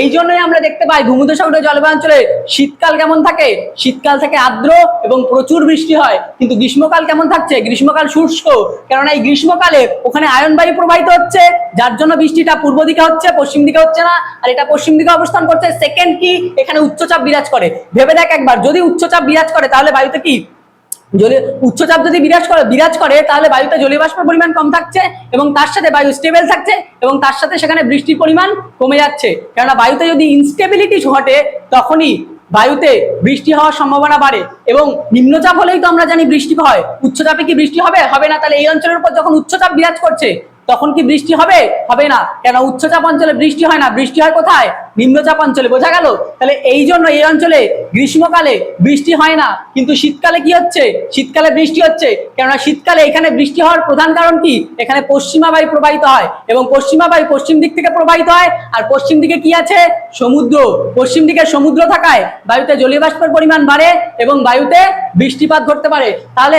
এই জন্যই আমরা দেখতে পাই ভূমধ্যসাগরীয় জলবায়ু শীতকাল কেমন থাকে? শীতকাল থেকে আর্দ্র এবং প্রচুর বৃষ্টি হয়। কিন্তু গ্রীষ্মকাল কেমন থাকছে? গ্রীষ্মকাল শুষ্ক। কেননা এই গ্রীষ্মকালে ওখানে আয়ন বায়ু প্রবাহিত হচ্ছে। যার জন্য বৃষ্টিটা পূর্ব দিকে হচ্ছে, পশ্চিম দিকে হচ্ছে না। আর এটা পশ্চিম দিকে অবস্থান করছে। সেকেন্ড কি? এখানে উচ্চচাপ বিরাজ করে। ভেবে দেখ একবার, যদি উচ্চচাপ বিরাজ করে তাহলে বায়ুতে কি? জলীয় উচ্চচাপ যদি বিরাজ করে বিরাজ করে, তাহলে বায়ুতে জলীয় বাষ্পের পরিমাণ কম থাকছে এবং তার সাথে বায়ু স্টেবল থাকছে এবং তার সাথে সেখানে বৃষ্টির পরিমাণ কমে যাচ্ছে। কেননা বায়ুতে যদি ইনস্টেবিলিটি ঘটে, তখনই বায়ুতে বৃষ্টি হওয়ার সম্ভাবনা বাড়ে এবং নিম্নচাপ হলেই তো আমরা জানি বৃষ্টি হয়। উচ্চচাপে কি বৃষ্টি হবে? হবে না। তাহলে এই অঞ্চলের উপর যখন উচ্চচাপ বিরাজ করছে তখন কি বৃষ্টি হবে? হবে না। কেন উচ্চচাপ অঞ্চলে বৃষ্টি হয় না। বৃষ্টি হয় কোথায়? নিম্নচাপ অঞ্চলে। বোঝা গেল? তাহলে এই জন্য এই অঞ্চলে গ্রীষ্মকালে বৃষ্টি হয় না। কিন্তু শীতকালে কি হচ্ছে? শীতকালে বৃষ্টি হচ্ছে। কেননা শীতকালে এখানে বৃষ্টি হওয়ার প্রধান কারণ কি? এখানে পশ্চিমা বায়ু প্রবাহিত হয় এবং পশ্চিমা বায়ু পশ্চিম দিক থেকে প্রবাহিত হয়। আর পশ্চিম দিকে কি আছে? সমুদ্র। পশ্চিম দিকে সমুদ্র থাকায় বায়ুতে জলীয় বাষ্পের পরিমাণ বাড়ে এবং বায়ুতে বৃষ্টিপাত ঘটতে পারে। তাহলে